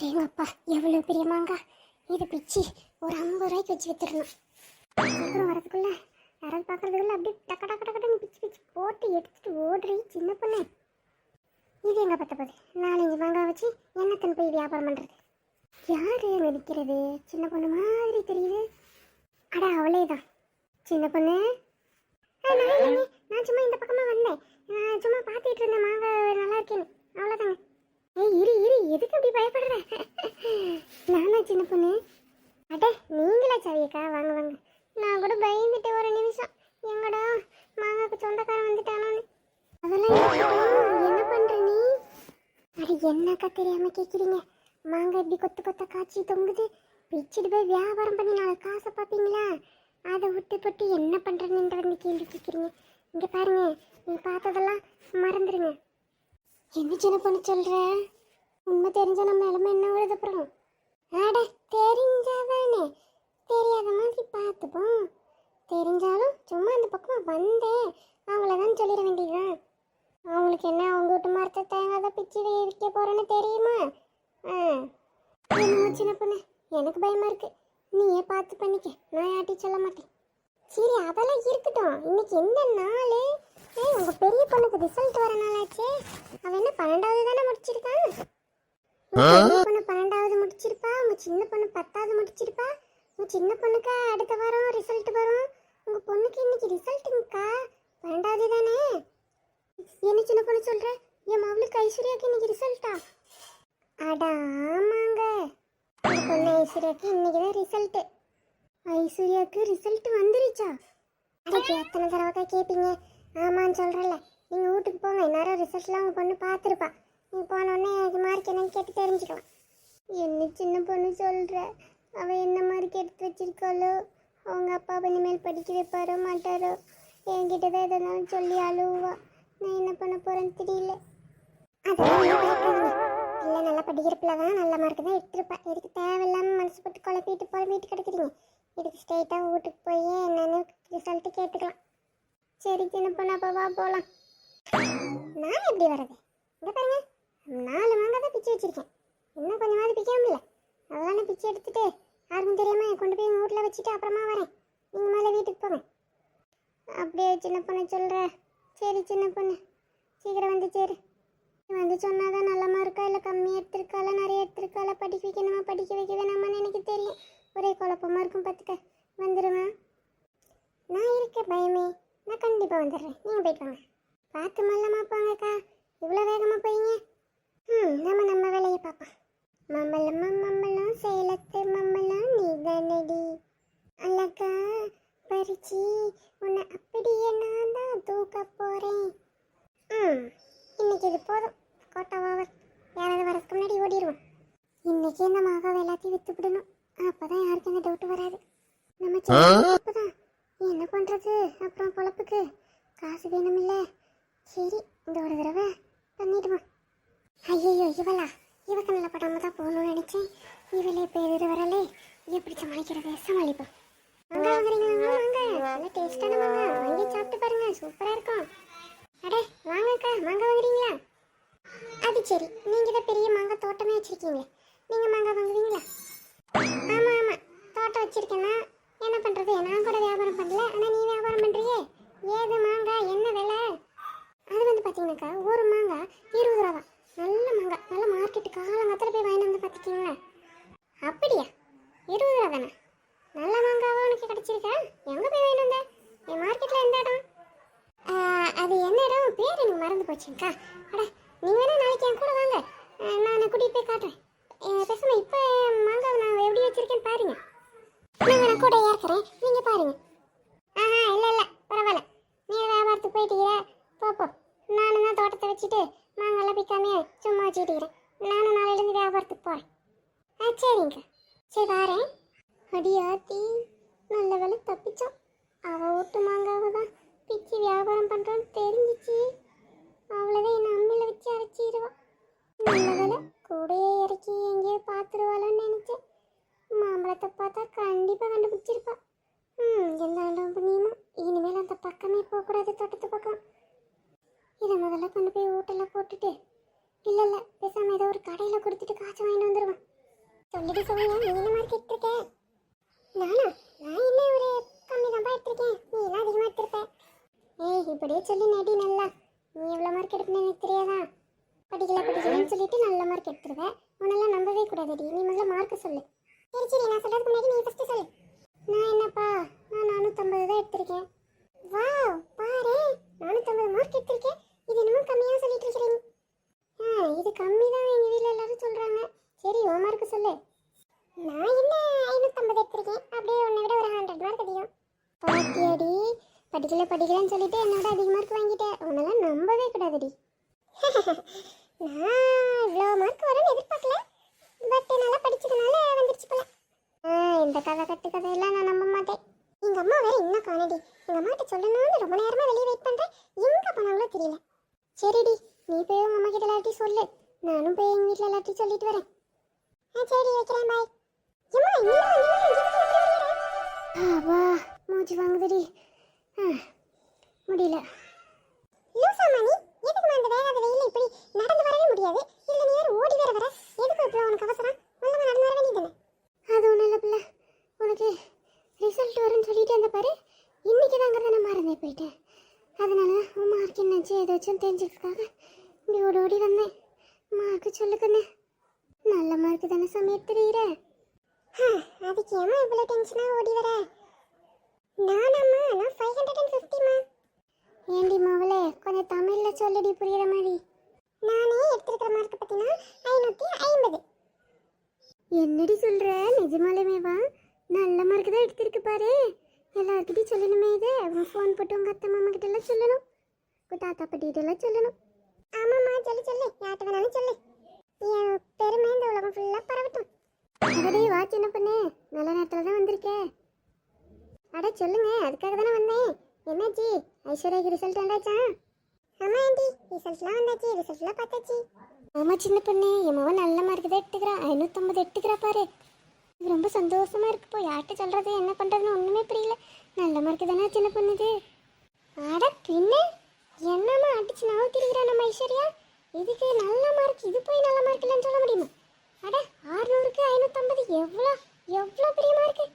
அட்டேங்கப்பா எவ்வளோ பெரிய மாங்காய் இது பிச்சு ஒரு ஐம்பது ரூபாய்க்கு வச்சு வித்துடணும் அப்புறம் வரதுக்குள்ள யாராவது பார்க்கறதுக்குள்ள அப்படியே டக்க டக்க டக்கன்னு பிச்சு பிச்சு போட்டு எடுத்துட்டு ஓடுறீ சின்ன பொண்ணு. இது எங்கே பத்த போகுது? நாலஞ்சு மாங்காய் வச்சு என்னத்தன் போய் வியாபாரம் பண்ணுறது யார் அங்கே சின்ன பொண்ணு மாதிரி தெரியுது. அட அவளே தான். சின்ன பொண்ணு. நான் நான் சும்மா இந்த பக்கமாக வந்தேன். நான் சும்மா பார்த்துட்டு இருந்தேன். மாங்காய் நல்லா இருக்கேன்னு. அவ்வளோதாங்க ஏய் இரு இரு. எதுக்கு அப்படி பயப்படுற? நானா சின்ன பொண்ணு. அட நீங்களா சவியக்கா வாங்க வாங்க. நான் கூட பயந்துட்டு ஒரு நிமிஷம். எங்கடா மாங்காய்க்கு சொந்தக்காரன் வந்துட்டானோன்னு. அதெல்லாம் என்ன பண்ற நீ? அது என்னக்கா தெரியாம கேட்குறீங்க மாங்காய் இப்படி கொத்து கொத்த காய்ச்சி தொங்குது. பிச்சுட்டு போய் வியாபாரம் பண்ணி நாலு காசை பார்ப்பீங்களா? அதை விட்டு போட்டு என்ன பண்ணுறேன்னு வந்து கேள்வி கேட்குறீங்க இங்கே பாருங்க நீ பார்த்ததெல்லாம் மறந்துடுங்க என்ன சின்ன பொண்ணு சொல்கிற உண்மை தெரிஞ்ச நம்ம நிலைமை என்ன வருது அப்புறம்? அட தெரிஞ்சாதானே தெரியாத மாதிரி பார்த்துப்போம். தெரிஞ்சாலும் சும்மா அந்த பக்கம் வந்தேன். அவ்வளோதான் சொல்லிட வேண்டியதுதான். அவங்களுக்கு என்ன அவங்க வீட்டு மரத்தை தேங்காத பிச்சு விற்க போகிறேன்னு தெரியுமா? ஆ. என்னமோ சின்ன பொண்ணு. எனக்கு பயமாக இருக்குது நீயே பார்த்து பண்ணிக்க. நான் யாட்டி சொல்ல மாட்டேன். சரி அதெல்லாம் இருக்கட்டும். இன்னைக்கு என்ன நாள்? ஏய் உங்கள் பெரிய பொண்ணுக்கு ரிசல்ட் வர நாளாச்சே. அவன் என்ன பன்னெண்டாவது தானே முடிச்சிருக்கான் பொண்ணு பன்னெண்டாவது முடிச்சிருப்பா உங்க சின்ன பொண்ணு பத்தாவது முடிச்சிருப்பா. உங்க சின்ன பொண்ணுக்கு அடுத்த வாரம் ரிசல்ட் வரும். உங்க பொண்ணுக்கு இன்னைக்கு ரிசல்ட்டுங்கக்கா பன்னெண்டாவது தானே? என்ன சின்ன பொண்ணு சொல்ற? என் மவளுக்கு ஐஸ்வர்யாக்கு இன்னைக்கு ரிசல்ட்டா அட ஆமாங்க. பொண்ணு ஐஸ்வர்யாக்கு இன்னைக்கு தான் ரிசல்ட்டு ஐஸ்வர்யாக்கு ரிசல்ட் வந்துருச்சா? அடக்கு எத்தனை தடவை கேட்பீங்க ஆமான்னு சொல்கிறல்ல நீங்கள் வீட்டுக்கு போங்க நேரம் ரிசல்ட்லாம் உங்கள் பொண்ணு பார்த்துருப்பா. நீ போனோடனே அது மார்க் என்னன்னு கேட்டு தெரிஞ்சுக்கலாம் என்ன சின்ன பொண்ணு சொல்கிற அவள் என்ன மார்க் எடுத்து வச்சிருக்காளோ? அவங்க அப்பா இனிமேல் படிக்க வைப்பாரோ மாட்டாரோ? என்கிட்ட தான் எதனாலும் சொல்லி அழுவா. நான் என்ன பண்ண போகிறேன்னு தெரியல. அதெல்லாம் நல்லா படிக்கிற பிள்ளை தான். நல்ல மார்க் தான் எடுத்துருப்பா. இதுக்கு தேவையில்லாமல் மனசு போட்டு குழப்பிட்டு புலம்பிட்டு கிடக்குறீங்க? இதுக்கு ஸ்ட்ரெயிட்டாக வீட்டுக்கு போய் என்னன்னு ரிசல்ட்டு கேட்டுக்கலாம். சரி சின்ன பொண்ணு அப்போ வா போகலாம் நான் எப்படி வர்றது இங்கே பாருங்க. நாலு மாங்காய் தான் பிச்சு வச்சிருக்கேன். இன்னும் கொஞ்சமாவது பிக்க முடியல அதெல்லாம் பிச்சு எடுத்துட்டு யாருக்கும் தெரியாம கொண்டு போய் எங்கள் வீட்டில் வச்சுட்டு அப்புறமா வரேன். நீங்கள் மேலே வீட்டுக்கு போங்க. அப்படியே சின்ன பொண்ணு சொல்கிற சரி சின்ன பொண்ணு. சீக்கிரம் வந்து சரி. நீ வந்து சொன்னாதான் நல்ல மார்க்கா இல்லை கம்மியாக எடுத்திருக்காளா நிறைய எடுத்திருக்காளா படிக்க வைக்கணுமா படிக்க வைக்க வேணாமான்னு எனக்கு தெரியும். ஒரே குழப்பமா இருக்கும் பார்த்துக்க வந்துடுவேன் நான் இருக்கேன் பயமே. நான் கண்டிப்பாக வந்துடுறேன். நீங்கள் போயிட்டு வாங்க. பார்த்து மல்லமாக போங்கக்கா. இவ்வளோ வேகமாக போயிங்க ம் நம்ம நம்ம வேலையை பார்ப்போம். மம்மலம் மம்மலம் சேலத்து மம்மலம் நீ தானடி அழகா பறிச்சு உன்னை அப்படியே நான் தான் தூக்க போகிறேன் ம் இன்னைக்கு இது போதும். கோட்டா ஓவர் யாராவது வரதுக்கு முன்னாடி ஓடிடுவோம் இன்னைக்கு இந்த மாகாவை எல்லாத்தையும் வித்துவிடணும் அப்பதான் யாருக்கும் இந்த டவுட் வராது. நம்ம அப்பதான் என்ன பண்றது? அப்புறம் பொழப்புக்கு காசு வேணுமில்ல. சரி இந்த ஒரு தடவை பண்ணிடுவோம். ஐயோ இவளா? இவ கண்ணில் படாம தான் போகணும்னு நினைச்சேன். இவளே இப்போ எதிர வரலே. எப்படி சமாளிக்கிறது? சமாளிப்போம். வாங்க வாங்குறீங்களா வாங்க நல்லா டேஸ்டான வாங்க வாங்கி சாப்பிட்டு பாருங்க. சூப்பராக இருக்கும். அடே வாங்கக்கா மாங்காய் வாங்குறீங்களா? அது சரி. நீங்கள் தான் பெரிய மாங்காய் தோட்டமே வச்சுருக்கீங்க நீங்கள் மாங்காய் வாங்குவீங்களா? ஆமாம் ஆமாம் தோட்டம் வச்சிருக்கேன்னா என்ன பண்ணுறது நான் கூட வியாபாரம் பண்ணல. ஆனால் நீ வியாபாரம் பண்றியே. ஏது மாங்காய் என்ன விலை? அது வந்து பார்த்தீங்கன்னாக்கா ஒரு மாங்காய் இருபது ரூபா நல்ல மாங்காய் நல்ல மார்க்கெட்டு காலங்காத்தில் போய் வாங்கிட்டு வந்து பார்த்துட்டீங்களா அப்படியா? இருபது ரூபா தானே? நல்ல மாங்காவா உனக்கு கிடச்சிருக்கா? எங்கே போய் வாங்கிட்டு வந்த? என் மார்க்கெட்டில் எந்த இடம்? அது என்ன இடம்? பேர் எனக்கு மறந்து போச்சுங்கக்கா அட நீங்கள் வேணா நாளைக்கு என் கூட வாங்க. நான் கூட்டிகிட்டு போய் காட்டுறேன். ஆ, இப்போ மாங்காய் நான் எப்படி வச்சிருக்கேன் பாருங்க. நான் கூட ஏற்கிறேன் நீங்கள் பாருங்கள் ஆஹா இல்ல இல்ல பரவாயில்ல நீ வியாபாரத்துக்கு போயிட்டீங்க போ போ நானும் தான் தோட்டத்தை வச்சுட்டு மாங்காய்லாம் பிக்காம சும்மா வச்சுட்டு இருக்கிறேன் நானும் நாளையிலேருந்து வியாபாரத்துக்கு போறேன் ஆ சரிங்க சரி வாரேன் பாட்டி நல்ல வேலை தப்பிச்சோம் அவள் ஓட்டு மாங்காவை தான் பிச்சு வியாபாரம் பண்றான்னு தெரிஞ்சிச்சு. அவ்வளோதான் என்ன அம்மியில் வச்சு அரைச்சிடுவான் நல்ல வேலை கூடையே இறக்கி எங்கேயோ பார்த்துருவாளோன்னு நினச்சேன். மாம்பழத்தை பார்த்தா கண்டிப்பாக கண்டுபிடிச்சிருப்பா. ம் எந்த ஆண்டவன் புண்ணியமோ? இனிமேல் அந்த பக்கமே போகக்கூடாது தோட்டத்து பக்கம். இதை முதல்ல கொண்டு போய் வீட்டெல்லாம் போட்டுட்டு இல்லை இல்லை பேசாமல் ஏதோ ஒரு கடையில் கொடுத்துட்டு காய்ச்சி வாங்கிட்டு வந்துடுவான் சொல்லிட்டு சொல்லுங்க நீ என்ன மார்க் நானா? நான் என்ன ஒரு கம்மி தான் எடுத்திருக்கேன். நீ எல்லாம் அதிகமாக எடுத்திருப்ப. ஏய் இப்படியே சொல்லி நடி நல்லா. நீ எவ்வளோ மார்க் எடுக்கணும்னு எனக்கு தெரியாதா? படிக்கல படிக்கலன்னு சொல்லிட்டு நல்ல மார்க் எடுத்துருவேன் உன்னெல்லாம் நம்பவே கூடாதுடி. நீ முதல்ல மார்க் சொல்லு. சரி சரி நான் சொல்கிறதுக்கு முன்னாடி நீ ஃபஸ்ட்டு சொல்லு. நான் என்னப்பா? நான் நானூற்றம்பது தான் எடுத்திருக்கேன். வா பாரு நானூற்றம்பது மார்க் எடுத்திருக்கேன் இது இன்னமும் கம்மியாக சொல்லிட்டு இருக்கிறீங்க ஆ இது கம்மி தான் எங்கள் வீட்டில் எல்லாரும் சொல்கிறாங்க சரி உன் மார்க் சொல்லு நான் என்ன ஐநூற்றம்பது எடுத்திருக்கேன் அப்படியே உன்னை விட ஒரு ஹண்ட்ரட் மார்க் அதிகம் பாத்தியாடி படிக்கல படிக்கலன்னு சொல்லிட்டு என்னோட அதிக மார்க் வாங்கிட்டேன். உன்னெல்லாம் நம்பவே கூடாதுடி. நான் இவ்வளோ மார்க் வரும்னு எதிர்பார்க்கல. பட் நல்லா படிச்சதுனால வந்துருச்சு போல. ஆ, இந்த கதை கட்டு கதையெல்லாம் நான் நம்ப மாட்டேன். எங்கள் அம்மா வேற இன்னும் காணடி. எங்கள் அம்மாட்ட சொல்லணும்னு ரொம்ப நேரமாக வெளியே வெயிட் பண்ணுறேன் எங்கே போனாங்களோ தெரியல. சரிடி நீ போய் உங்கள் அம்மா கிட்ட எல்லாத்தையும் சொல்லு. நானும் போய் எங்கள் வீட்டில் எல்லாத்தையும் சொல்லிட்டு வரேன். ஆ சரி வைக்கிறேன் பாய் அம்மா இன்னும் வா மூச்சு வாங்குதுடி. முடியல. லூசா மணி எதுக்கு அந்த வேகாத வெயில இப்படி நடந்து வரவே முடியாது? இல்ல நீ வேற ஓடி வேற வர. எதுக்கு இப்போ உனக்கு அவசரம்? ஒழுங்கா நடந்து வர வேண்டியதுதானே அது ஒன்றும் இல்லை பிள்ளை. உனக்கு ரிசல்ட் வரும்னு சொல்லிட்டு அந்த பாரு. இன்னைக்கு தாங்கிறத நான் மறந்தே போயிட்டேன். அதனால தான் உன் மார்க் என்னாச்சு ஏதாச்சும் தெரிஞ்சுக்கிறதுக்காக இப்படி ஓடி ஓடி வந்தேன். மார்க்கு சொல்லுக்குன்னு நல்ல மார்க் தானே சமயம் தெரியுற. அதுக்கு ஏமா இவ்வளோ டென்ஷனாக ஓடி வர? நானாம்மா நான் ஃபைவ் ஹண்ட்ரட் அண்ட் ஃபிஃப்டிமா ஏண்டி மாவளே கொஞ்சம் தமிழில் சொல்லுடி புரியுற மாதிரி. நானே எடுத்திருக்கிற மார்க் பார்த்தீங்கன்னா ஐநூற்றி ஐம்பது. என்னடி சொல்ற நிஜமாலுமேவா நல்ல மார்க் தான் எடுத்திருக்கு பாரு. எல்லார்கிட்டயும் சொல்லணுமே இது. அவன் ஃபோன் போட்டு உங்கள் அத்தை மாமா கிட்ட சொல்லணும். உங்கள் தாத்தா பாட்டிகிட்ட எல்லாம் சொல்லணும். ஆமாம்மா சொல்லு சொல்லு. யார்கிட்ட வேணாலும் சொல்லு. என் பெருமை இந்த உலகம் ஃபுல்லாக பரவட்டும். அடடே வா சின்ன பொண்ணு. நல்ல நேரத்தில் தான் வந்திருக்கேன் அட சொல்லுங்க அதுக்காக தானே வந்தேன். என்னாச்சு? ஐஸ்வர்யாக்கு ரிசல்ட் வந்தாச்சா? ஆமா ஆண்டி ரிசல்ட்லாம் வந்தாச்சு ரிசல்ட்லாம் பார்த்தாச்சு. ஆமா சின்ன பொண்ணு என் மகன் நல்ல மார்க் தான் எடுத்துக்கிறா. ஐநூற்றம்பது எடுத்துக்கிறா பாரு. இது ரொம்ப சந்தோஷமா இருக்கு இப்போ யார்கிட்ட சொல்றது என்ன பண்றதுன்னு ஒண்ணுமே புரியல. நல்ல மார்க் தானே சின்ன பொண்ணுது அட பின்ன என்னம்மா அடிச்சு நான் நவுத்திருக்கிறா நம்ம ஐஸ்வர்யா? இதுக்கு நல்ல மார்க் இது போய் நல்ல மார்க் இல்லைன்னு சொல்ல முடியுமா? அட ஆறுநூறுக்கு ஐநூற்றம்பது எவ்வளோ எவ்வளோ பெரிய மார்க்கு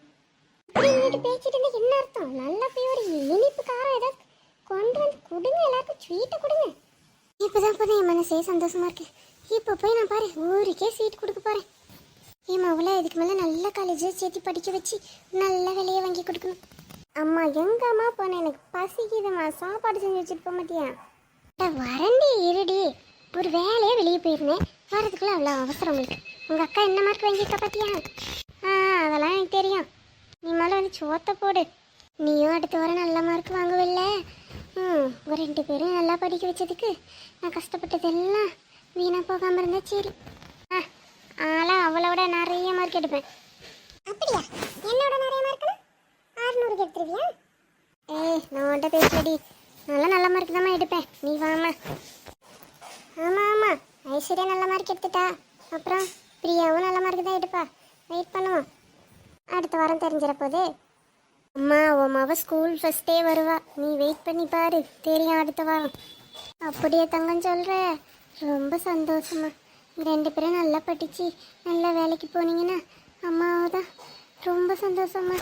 இப்படி பேசிட்டு இருந்தா என்ன அர்த்தம்? நல்லா போய் ஒரு இனிப்பு காரம் ஏதாவது கொண்டு வந்து கொடுங்க எல்லாருக்கும் ஸ்வீட்டை கொடுங்க. இப்போதான் போதும் என் மனசே சந்தோஷமா இருக்கு. இப்போ போய் நான் பாரு ஊருக்கே ஸ்வீட் கொடுக்க போறேன். என் மவளை இதுக்கு மேலே நல்ல காலேஜில் சேர்த்து படிக்க வச்சு நல்ல விலையை வாங்கி கொடுக்கணும். அம்மா எங்க அம்மா போனேன் எனக்கு பசிக்குதும்மா. சாப்பாடு செஞ்சு வச்சுட்டு போக மாட்டியா? வரண்டி இருடி. ஒரு வேலையாக வெளியே போயிருந்தேன். வரதுக்குள்ள அவ்வளோ அவசரம் உங்களுக்கு. உங்கள் அக்கா என்ன மார்க் வாங்கியிருக்கா பார்த்தியா ஆ அதெல்லாம் எனக்கு தெரியும். நீ மேலே வந்து சோத்த போடு. நீயும் அடுத்த வாரம் நல்ல மார்க் வாங்குவில்ல? ம் ஒரு ரெண்டு பேரும் நல்லா படிக்க வச்சதுக்கு நான் கஷ்டப்பட்டதெல்லாம் வீணாக போகாமல் இருந்தா சரி. ஆ ஆளாம் அவளோட நிறைய மார்க் எடுப்பேன். அப்படியா? என்னோட நிறைய மார்க்னா ஆறுநூறுக்கு எடுத்துருவியா? ஏய் நான் பேசலடி நல்லா நல்ல மார்க் தான் எடுப்பேன். நீ வாமா ஆமாம் ஆமாம் ஐஸ்வர்யா நல்ல மார்க் எடுத்துட்டா. அப்புறம் பிரியாவும் நல்ல மார்க் தான் எடுப்பா. வெயிட் பண்ணுவோம். அடுத்த வாரம் தெரிஞ்சிட அம்மா உன் மவ ஸ்கூல் ஃபஸ்ட்டே வருவா. நீ வெயிட் பண்ணி பாரு. தெரியும் அடுத்த வாரம். அப்படியே தங்கம் சொல்கிற ரொம்ப சந்தோஷமா ரெண்டு பேரும் நல்லா படித்து நல்லா வேலைக்கு போனீங்கன்னா அம்மாவை தான் ரொம்ப சந்தோஷமா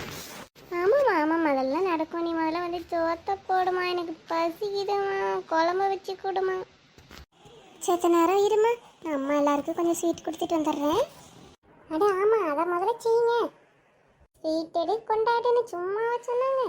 ஆமாம்மா ஆமாம்மா. அதெல்லாம் நடக்கும். நீ முதல்ல வந்து தோத்த போடுமா. எனக்கு பசிக்குதுமா குழம்பு வச்சு கொடுமா. சேத்த நேரம் இருமா அம்மா எல்லாருக்கும் கொஞ்சம் ஸ்வீட் கொடுத்துட்டு வந்துடுறேன். அட ஆமாம் அதை முதல்ல செய்யுங்க. ஸ்வீட் எடு கொண்டாடுன்னு சும்மாவா சொன்னாங்க.